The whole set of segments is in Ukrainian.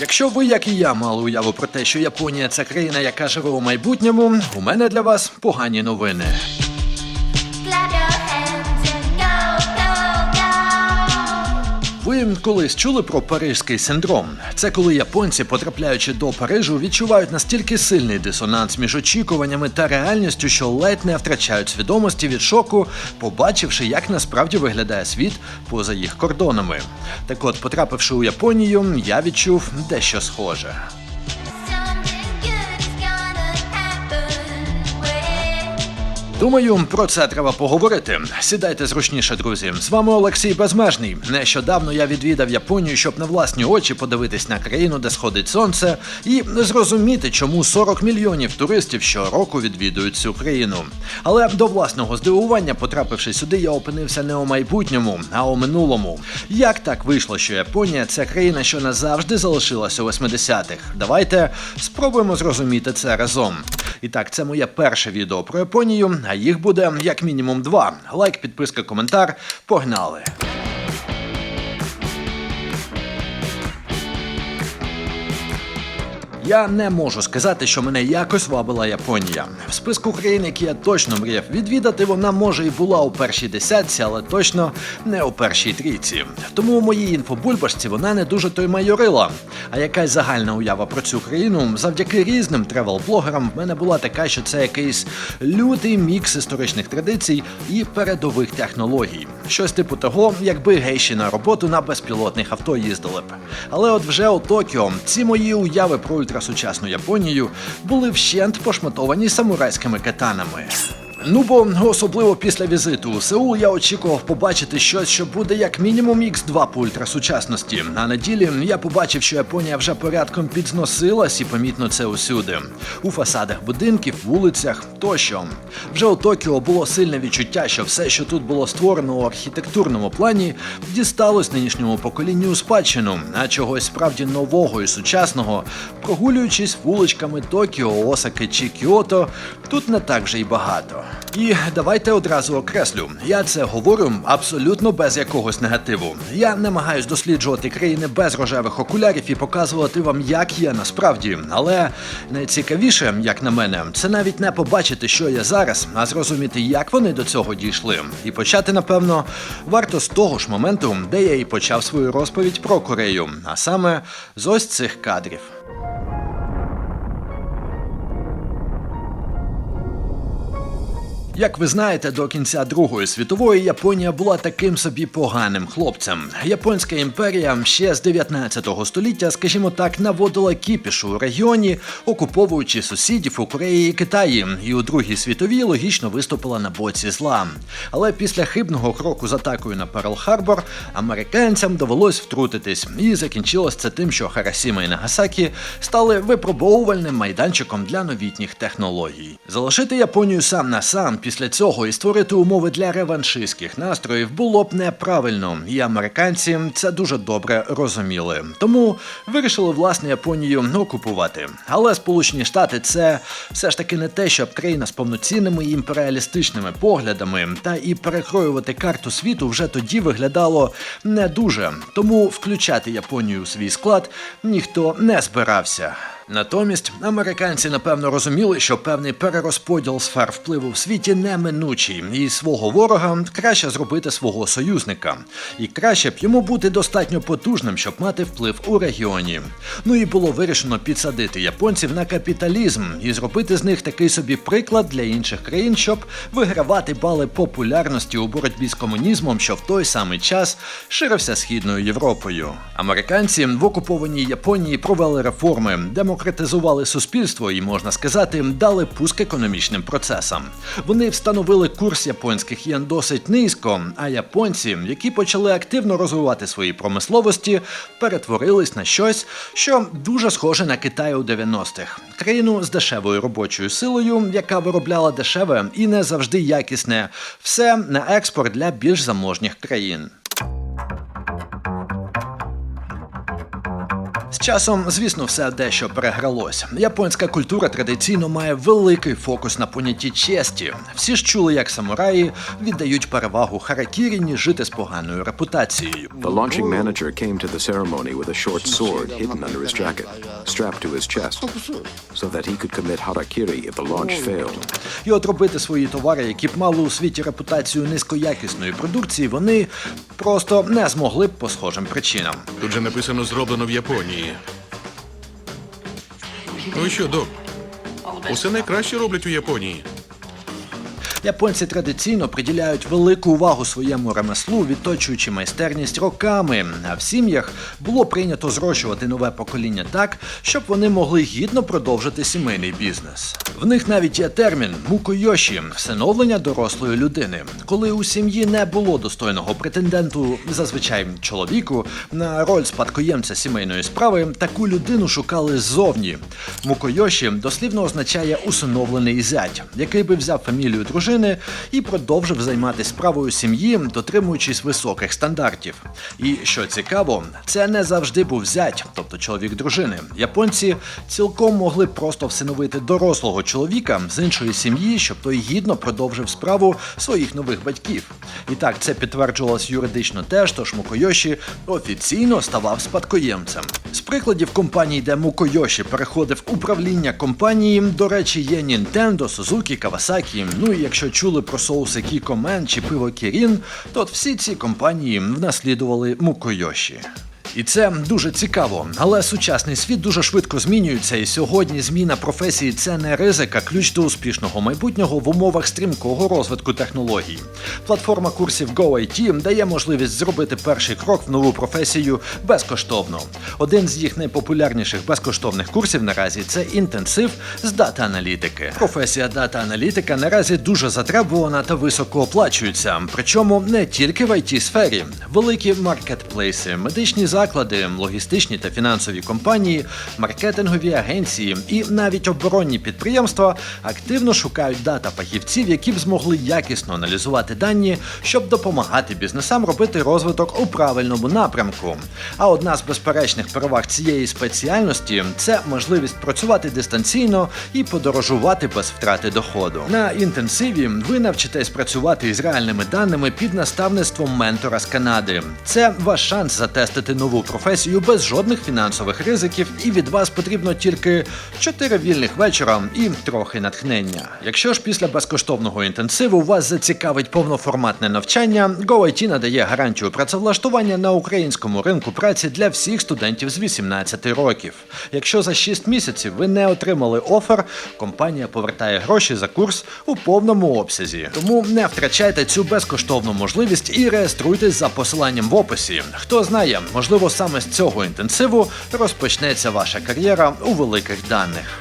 Якщо ви, як і я, мали уяву про те, що Японія це країна, яка живе у майбутньому, у мене для вас погані новини. Колись чули про парижський синдром? Це коли японці, потрапляючи до Парижу, відчувають настільки сильний дисонанс між очікуваннями та реальністю, що ледь не втрачають свідомості від шоку, побачивши, як насправді виглядає світ поза їх кордонами. Так от, потрапивши у Японію, я відчув дещо схоже. Думаю, про це треба поговорити. Сідайте зручніше, друзі. З вами Олексій Безмежний. Нещодавно я відвідав Японію, щоб на власні очі подивитись на країну, де сходить сонце, і зрозуміти, чому 40 мільйонів туристів щороку відвідують цю країну. Але до власного здивування, потрапивши сюди, я опинився не у майбутньому, а у минулому. Як так вийшло, що Японія це країна, що назавжди залишилася у 80-х? Давайте спробуємо зрозуміти це разом. І так, це моє перше відео про Японію, а їх буде як мінімум два. Лайк, підписка, коментар. Погнали! Я не можу сказати, що мене якось вабила Японія. В списку країн, які я точно мріяв відвідати, вона може і була у першій десятці, але точно не у першій трійці. Тому у моїй інфобульбашці вона не дуже то й майорила. А якась загальна уява про цю країну завдяки різним тревел-блогерам в мене була така, що це якийсь лютий мікс історичних традицій і передових технологій. Щось типу того, якби гейші на роботу на безпілотних авто їздили б. Але от вже у Токіо ці мої уяви про ультрасучасну Японію були вщент пошматовані самурайськими катанами. Ну бо особливо після візиту у Сеул я очікував побачити щось, що буде як мінімум X2 по ультрасучасності. А на ділі я побачив, що Японія вже порядком підзносилась і помітно це усюди. У фасадах будинків, вулицях тощо. Вже у Токіо було сильне відчуття, що все, що тут було створено у архітектурному плані, дісталось нинішньому поколінню у спадщину, а чогось справді нового і сучасного, прогулюючись вуличками Токіо, Осаки чи Кіото, тут не так вже й багато. І давайте одразу окреслю. Я це говорю абсолютно без якогось негативу. Я намагаюсь досліджувати країни без рожевих окулярів і показувати вам, як є насправді. Але найцікавіше, як на мене, це навіть не побачити, що є зараз, а зрозуміти, як вони до цього дійшли. І почати, напевно, варто з того ж моменту, де я і почав свою розповідь про Корею, а саме з ось цих кадрів. Як ви знаєте, до кінця Другої світової Японія була таким собі поганим хлопцем. Японська імперія ще з 19 століття, скажімо так, наводила кіпішу у регіоні, окуповуючи сусідів у Кореї і Китаї, і у Другій світовій логічно виступила на боці зла. Але після хибного кроку з атакою на Перл-Харбор американцям довелось втрутитись, і закінчилось це тим, що Харасіма і Нагасакі стали випробовувальним майданчиком для новітніх технологій. Залишити Японію сам на сам після цього і створити умови для реваншистських настроїв було б неправильно, і американці це дуже добре розуміли. Тому вирішили власне Японію окупувати. Але Сполучені Штати це все ж таки не те, щоб країна з повноцінними імперіалістичними поглядами, та і перекроювати карту світу вже тоді виглядало не дуже. Тому включати Японію у свій склад ніхто не збирався. Натомість американці напевно розуміли, що певний перерозподіл сфер впливу в світі неминучий, і свого ворога краще зробити свого союзника. І краще б йому бути достатньо потужним, щоб мати вплив у регіоні. Ну і було вирішено підсадити японців на капіталізм і зробити з них такий собі приклад для інших країн, щоб вигравати бали популярності у боротьбі з комунізмом, що в той самий час ширився східною Європою. Американці в окупованій Японії провели реформи, демократизували суспільство і, можна сказати, дали пуск економічним процесам. Вони встановили курс японських єн досить низько, а японці, які почали активно розвивати свої промисловості, перетворились на щось, що дуже схоже на Китай у 90-х. Країну з дешевою робочою силою, яка виробляла дешеве і не завжди якісне, все на експорт для більш заможніх країн. З часом, звісно, все дещо перегралось. Японська культура традиційно має великий фокус на понятті честі. Всі ж чули, як самураї віддають перевагу харакірі, ніж жити з поганою репутацією. The launching manager came to the ceremony with a short sword hidden under his jacket, strapped to his chest, so that he could commit harakiri if the launch failed. І от робити свої товари, які б мали у світі репутацію низькоякісної продукції, вони просто не змогли б по схожим причинам. Тут же написано зроблено в Японії. Ну і що, док? Усе найкраще роблять у Японії. Японці традиційно приділяють велику увагу своєму ремеслу, відточуючи майстерність роками. А в сім'ях було прийнято зрощувати нове покоління так, щоб вони могли гідно продовжити сімейний бізнес. В них навіть є термін мукойоші всиновлення дорослої людини, коли у сім'ї не було достойного претенденту, зазвичай чоловіку, на роль спадкоємця сімейної справи, таку людину шукали ззовні. Мукойоші дослівно означає усиновлений зять, який би взяв фамілію дружини і продовжив займатися справою сім'ї, дотримуючись високих стандартів. І що цікаво, це не завжди був зять, тобто чоловік дружини. Японці цілком могли просто всиновити дорослого чоловіка з іншої сім'ї, щоб той гідно продовжив справу своїх нових батьків. І так це підтверджувалось юридично теж, тож Мукойоші офіційно ставав спадкоємцем. З прикладів компаній, де Мукойоші переходив управління компанії, до речі, є Nintendo, Suzuki, Kawasaki. Ну і якщо чули про соуси Кікомен чи пиво Кірін, то всі ці компанії внаслідували Мукойоші. І це дуже цікаво, але сучасний світ дуже швидко змінюється, і сьогодні зміна професії це не ризик, а ключ до успішного майбутнього в умовах стрімкого розвитку технологій. Платформа курсів GoIT дає можливість зробити перший крок в нову професію безкоштовно. Один з їх найпопулярніших безкоштовних курсів наразі це інтенсив з дата-аналітики. Професія дата-аналітика наразі дуже затребувана та високо оплачується. Причому не тільки в it сфері великі маркетплейси, медичні заклади, логістичні та фінансові компанії, маркетингові агенції і навіть оборонні підприємства активно шукають дата фахівців, які б змогли якісно аналізувати дані, щоб допомагати бізнесам робити розвиток у правильному напрямку. А одна з безперечних переваг цієї спеціальності це можливість працювати дистанційно і подорожувати без втрати доходу. На інтенсиві ви навчитесь працювати із реальними даними під наставництвом ментора з Канади. Це ваш шанс затестити нову професію без жодних фінансових ризиків, і від вас потрібно тільки 4 вільних вечора і трохи натхнення. Якщо ж після безкоштовного інтенсиву вас зацікавить повноформатне навчання, GoIT надає гарантію працевлаштування на українському ринку праці для всіх студентів з 18 років. Якщо за 6 місяців ви не отримали офер, компанія повертає гроші за курс у повному обсязі. Тому не втрачайте цю безкоштовну можливість і реєструйтесь за посиланням в описі. Хто знає, можливо, саме з цього інтенсиву розпочнеться ваша кар'єра у великих даних.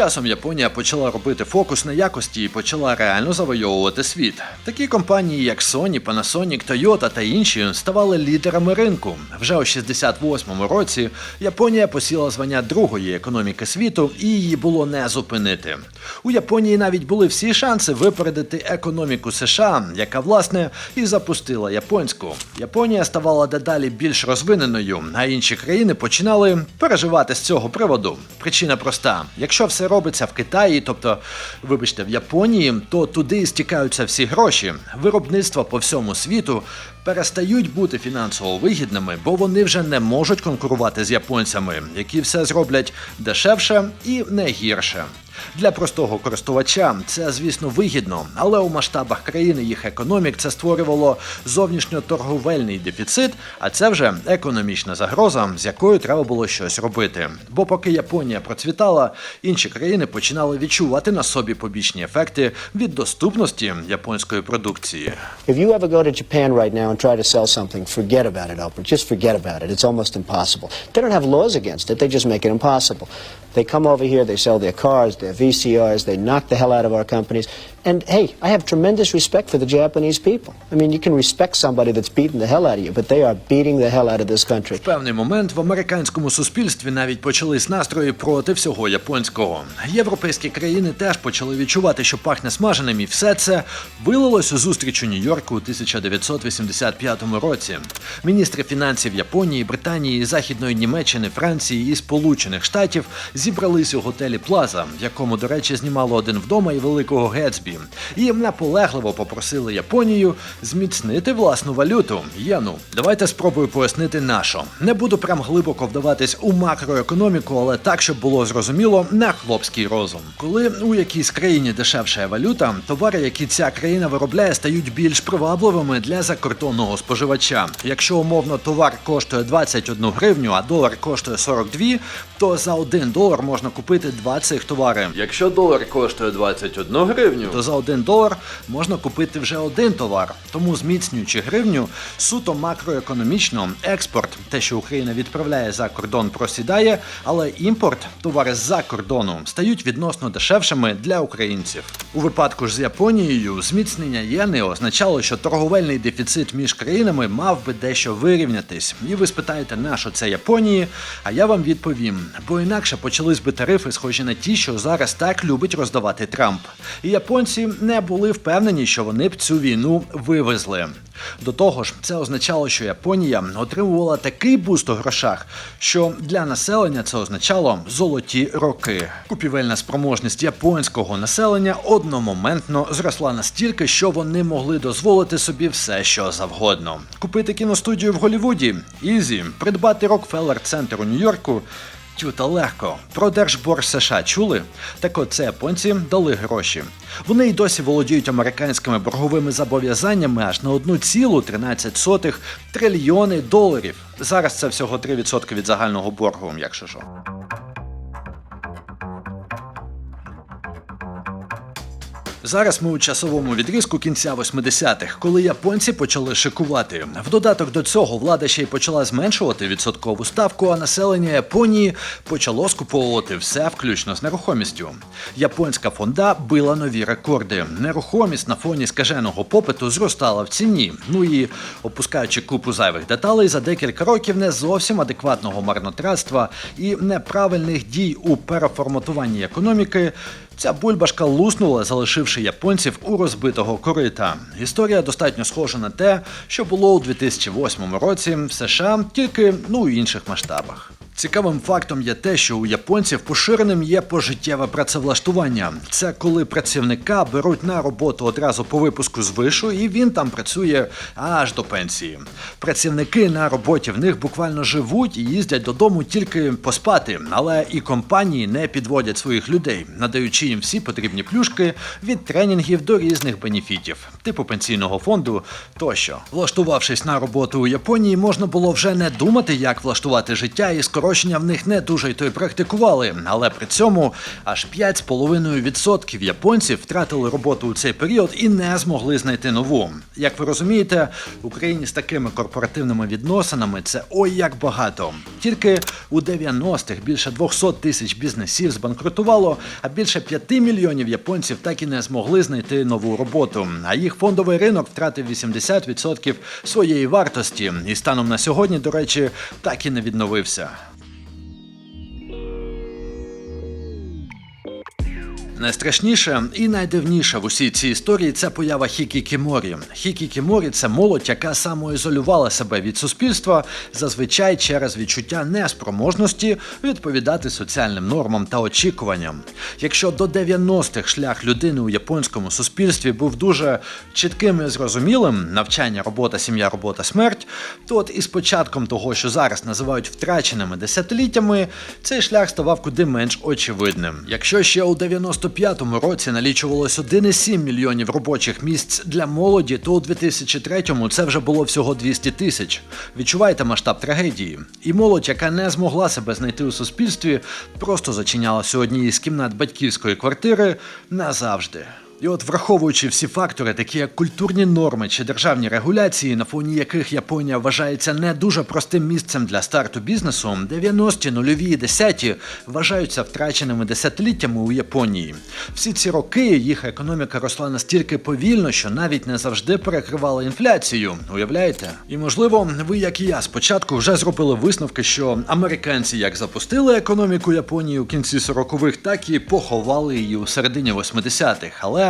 Часом Японія почала робити фокус на якості і почала реально завойовувати світ. Такі компанії, як Sony, Panasonic, Toyota та інші, ставали лідерами ринку. Вже у 68-му році Японія посіла звання другої економіки світу, і її було не зупинити. У Японії навіть були всі шанси випередити економіку США, яка власне і запустила японську. Японія ставала дедалі більш розвиненою, а інші країни починали переживати з цього приводу. Причина проста: якщо все робиться в Китаї, тобто, вибачте, в Японії, то туди стікаються всі гроші. Виробництва по всьому світу перестають бути фінансово вигідними, бо вони вже не можуть конкурувати з японцями, які все зроблять дешевше і не гірше. Для простого користувача це, звісно, вигідно, але у масштабах країни їх економік це створювало зовнішньоторговельний дефіцит, а це вже економічна загроза, з якою треба було щось робити. Бо поки Японія процвітала, інші країни починали відчувати на собі побічні ефекти від доступності японської продукції. If you ever go to Japan right now and try to sell something, forget about it, Oprah. Just forget about it. It's almost impossible. They don't have laws against it, they just make it impossible. They come over here, they sell their cars, their VCRs, they knock the hell out of our companies And hey, I have tremendous respect for the Japanese people. I mean, you can respect somebody that's beating the hell out of you, but they are beating the hell out of this country. В певний момент в американському суспільстві навіть почались настрої проти всього японського. Європейські країни теж почали відчувати, що пахне смаженим, і все це вилилось у зустріч у Нью-Йорку у 1985 році. Міністри фінансів Японії, Британії, Західної Німеччини, Франції і Сполучених Штатів зібрались у готелі Плаза, в якому, до речі, знімало один вдома і великого Гетсбі, і наполегливо попросили Японію зміцнити власну валюту єну. Давайте спробую пояснити нашу. Не буду прям глибоко вдаватись у макроекономіку, але так, щоб було зрозуміло на хлопський розум. Коли у якійсь країні дешевша валюта, товари, які ця країна виробляє, стають більш привабливими для закордонного споживача. Якщо умовно товар коштує 21 гривню, а долар коштує 42, то за 1 долар можна купити два цих товари. Якщо долар коштує 21 гривню, то за 1 долар можна купити вже один товар. Тому зміцнюючи гривню, суто макроекономічно експорт, те, що Україна відправляє за кордон, просідає, але імпорт, товари з-за кордону, стають відносно дешевшими для українців. У випадку ж з Японією зміцнення єни означало, що торговельний дефіцит між країнами мав би дещо вирівнятись. І ви спитаєте, на що це Японії? А я вам відповім: бо інакше почались би тарифи, схожі на ті, що зараз так любить роздавати Трамп. І японці не були впевнені, що вони б цю війну вивезли. До того ж, це означало, що Японія отримувала такий буст у грошах, що для населення це означало золоті роки. Купівельна спроможність японського населення одномоментно зросла настільки, що вони могли дозволити собі все, що завгодно. Купити кіностудію в Голлівуді – ізі, придбати Рокфеллер Центр у Нью-Йорку – Тю та легко. Про держборг США чули? Так от це японці дали гроші. Вони й досі володіють американськими борговими зобов'язаннями аж на 1,13 трильйони доларів. Зараз це всього 3% від загального боргу, якщо що. Зараз ми у часовому відрізку кінця 80-х, коли японці почали шикувати. В додаток до цього влада ще й почала зменшувати відсоткову ставку, а населення Японії почало скуповувати все, включно з нерухомістю. Японська фонда била нові рекорди. Нерухомість на фоні скаженого попиту зростала в ціні. Ну і опускаючи купу зайвих деталей за декілька років не зовсім адекватного марнотратства і неправильних дій у переформатуванні економіки. Ця бульбашка луснула, залишивши японців у розбитого корита. Історія достатньо схожа на те, що було у 2008 році в США, тільки ну у інших масштабах. Цікавим фактом є те, що у японців поширеним є пожиттєве працевлаштування. Це коли працівника беруть на роботу одразу по випуску з вишу, і він там працює аж до пенсії. Працівники на роботі в них буквально живуть і їздять додому тільки поспати, але і компанії не підводять своїх людей, надаючи їм всі потрібні плюшки від тренінгів до різних бенефітів, типу пенсійного фонду тощо. Влаштувавшись на роботу у Японії, можна було вже не думати, як влаштувати життя, і скорочення в них не дуже й то й практикували. Але при цьому аж 5,5% японців втратили роботу у цей період і не змогли знайти нову. Як ви розумієте, в Україні з такими корпоративними відносинами це ой як багато. Тільки у 90-х більше 200 тисяч бізнесів збанкрутувало, а більше 5 мільйонів японців так і не змогли знайти нову роботу. А їх фондовий ринок втратив 80% своєї вартості. І станом на сьогодні, до речі, так і не відновився. Найстрашніше і найдивніше в усій цій історії це поява Хікі Кіморі. Хікі це молодь, яка самоізолювала себе від суспільства, зазвичай через відчуття неспроможності відповідати соціальним нормам та очікуванням. Якщо до 90-х шлях людини у японському суспільстві був дуже чітким і зрозумілим навчання, робота, сім'я, робота, смерть, то от із початком того, що зараз називають втраченими десятиліттями, цей шлях ставав куди менш очевидним. Якщо ще у 95-му році налічувалось 1,7 мільйонів робочих місць для молоді, то у 2003-му це вже було всього 200 тисяч. Відчуваєте масштаб трагедії. І молодь, яка не змогла себе знайти у суспільстві, просто зачинялася у одній із кімнат батьківської квартири назавжди. І от враховуючи всі фактори, такі як культурні норми чи державні регуляції, на фоні яких Японія вважається не дуже простим місцем для старту бізнесу, 90-ті, нульові і десяті вважаються втраченими десятиліттями у Японії. Всі ці роки їх економіка росла настільки повільно, що навіть не завжди перекривала інфляцію. Уявляєте? І можливо, ви, як і я, спочатку вже зробили висновки, що американці як запустили економіку Японії у кінці 40-х, так і поховали її у середині 80-х. Але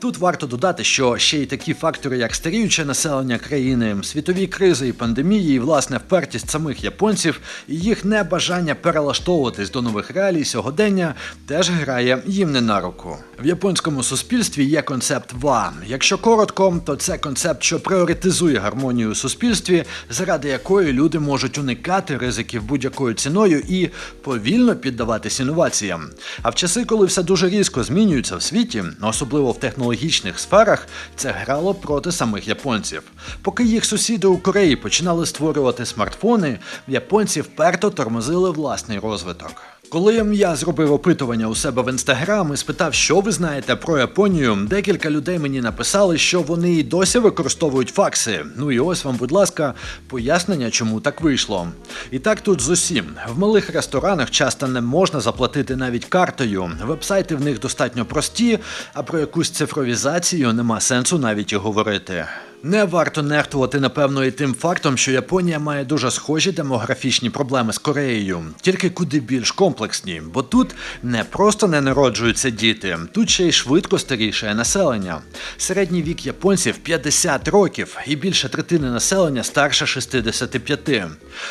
Тут варто додати, що ще й такі фактори, як старіюче населення країни, світові кризи і пандемії, і власне впертість самих японців і їх небажання перелаштовуватись до нових реалій сьогодення, теж грає їм не на руку. В японському суспільстві є концепт ва. Якщо коротко, то це концепт, що пріоритизує гармонію у суспільстві, заради якої люди можуть уникати ризиків будь-якою ціною і повільно піддаватись інноваціям. А в часи, коли все дуже різко змінюється в світі, особливо в технологічних сферах, це грало проти самих японців. Поки їх сусіди у Кореї починали створювати смартфони, японці вперто тормозили власний розвиток. Коли я зробив опитування у себе в інстаграм і спитав, що ви знаєте про Японію, декілька людей мені написали, що вони і досі використовують факси. Ну і ось вам, будь ласка, пояснення, чому так вийшло. І так тут з усім. В малих ресторанах часто не можна заплатити навіть картою. Вебсайти в них достатньо прості, а про якусь цифровізацію нема сенсу навіть і говорити. Не варто нехтувати, напевно, і тим фактом, що Японія має дуже схожі демографічні проблеми з Кореєю, тільки куди більш комплексні, бо тут не просто не народжуються діти, тут ще й швидко старішає населення. Середній вік японців 50 років, і більше третини населення старше 65.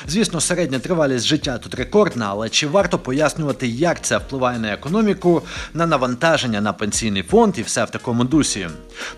Звісно, середня тривалість життя тут рекордна, але чи варто пояснювати, як це впливає на економіку, на навантаження на пенсійний фонд і все в такому дусі?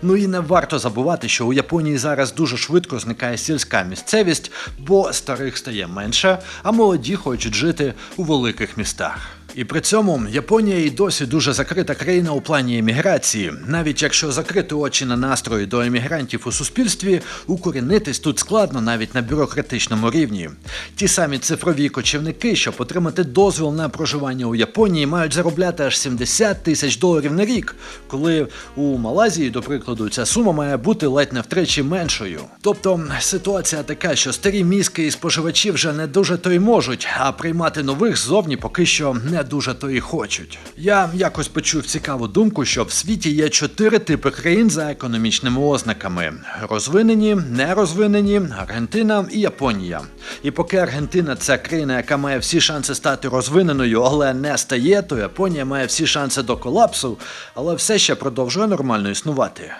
Ну і не варто забувати, що у Японії зараз дуже швидко зникає сільська місцевість, бо старих стає менше, а молоді хочуть жити у великих містах. І при цьому Японія і досі дуже закрита країна у плані еміграції. Навіть якщо закрити очі на настрої до емігрантів у суспільстві, укорінитись тут складно навіть на бюрократичному рівні. Ті самі цифрові кочівники, щоб отримати дозвіл на проживання у Японії, мають заробляти аж 70 тисяч доларів на рік, коли у Малайзії, до прикладу, ця сума має бути ледь не втричі меншою. Тобто ситуація така, що старі мізки і споживачі вже не дуже то й можуть, а приймати нових ззовні поки що не дуже то і хочуть. Я якось почув цікаву думку, що в світі є чотири типи країн за економічними ознаками: розвинені, нерозвинені, Аргентина і Японія. І поки Аргентина це країна, яка має всі шанси стати розвиненою, але не стає, то Японія має всі шанси до колапсу, але все ще продовжує нормально існувати.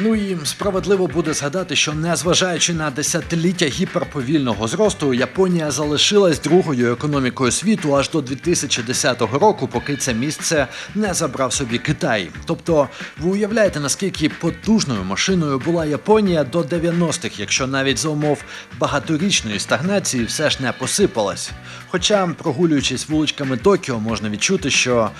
Ну і справедливо буде згадати, що незважаючи на десятиліття гіперповільного зросту, Японія залишилась другою економікою світу аж до 2010 року, поки це місце не забрав собі Китай. Тобто, ви уявляєте, наскільки потужною машиною була Японія до 90-х, якщо навіть за умов багаторічної стагнації все ж не посипалась. Хоча, прогулюючись вуличками Токіо, можна відчути, що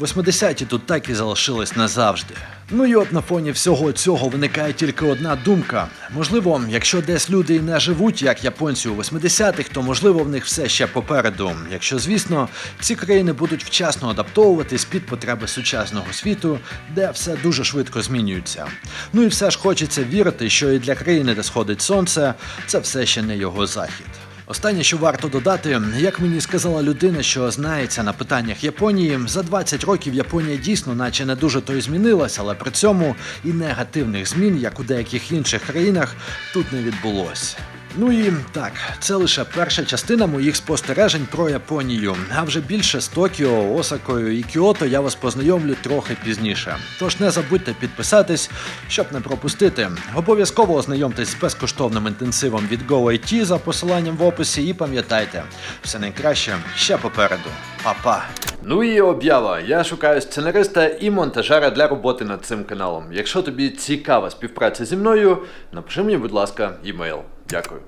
80-ті тут так і залишились назавжди. Ну і от на фоні всього цього виникає тільки одна думка. Можливо, якщо десь люди не живуть, як японці у 80-х, то можливо в них все ще попереду. Якщо, звісно, ці країни будуть вчасно адаптовуватись під потреби сучасного світу, де все дуже швидко змінюється. Ну і все ж хочеться вірити, що і для країни, де сходить сонце, це все ще не його захід. Останнє, що варто додати, як мені сказала людина, що знається на питаннях Японії, за 20 років Японія дійсно, наче не дуже то й змінилась, але при цьому і негативних змін, як у деяких інших країнах, тут не відбулося. Ну і так, це лише перша частина моїх спостережень про Японію. А вже більше з Токіо, Осакою і Кіото я вас познайомлю трохи пізніше. Тож не забудьте підписатись, щоб не пропустити. Обов'язково ознайомтесь з безкоштовним інтенсивом від GoIT за посиланням в описі. І пам'ятайте, все найкраще ще попереду. Па-па! Ну і об'ява. Я шукаю сценариста і монтажера для роботи над цим каналом. Якщо тобі цікава співпраця зі мною, напиши мені, будь ласка, імейл. Дякую.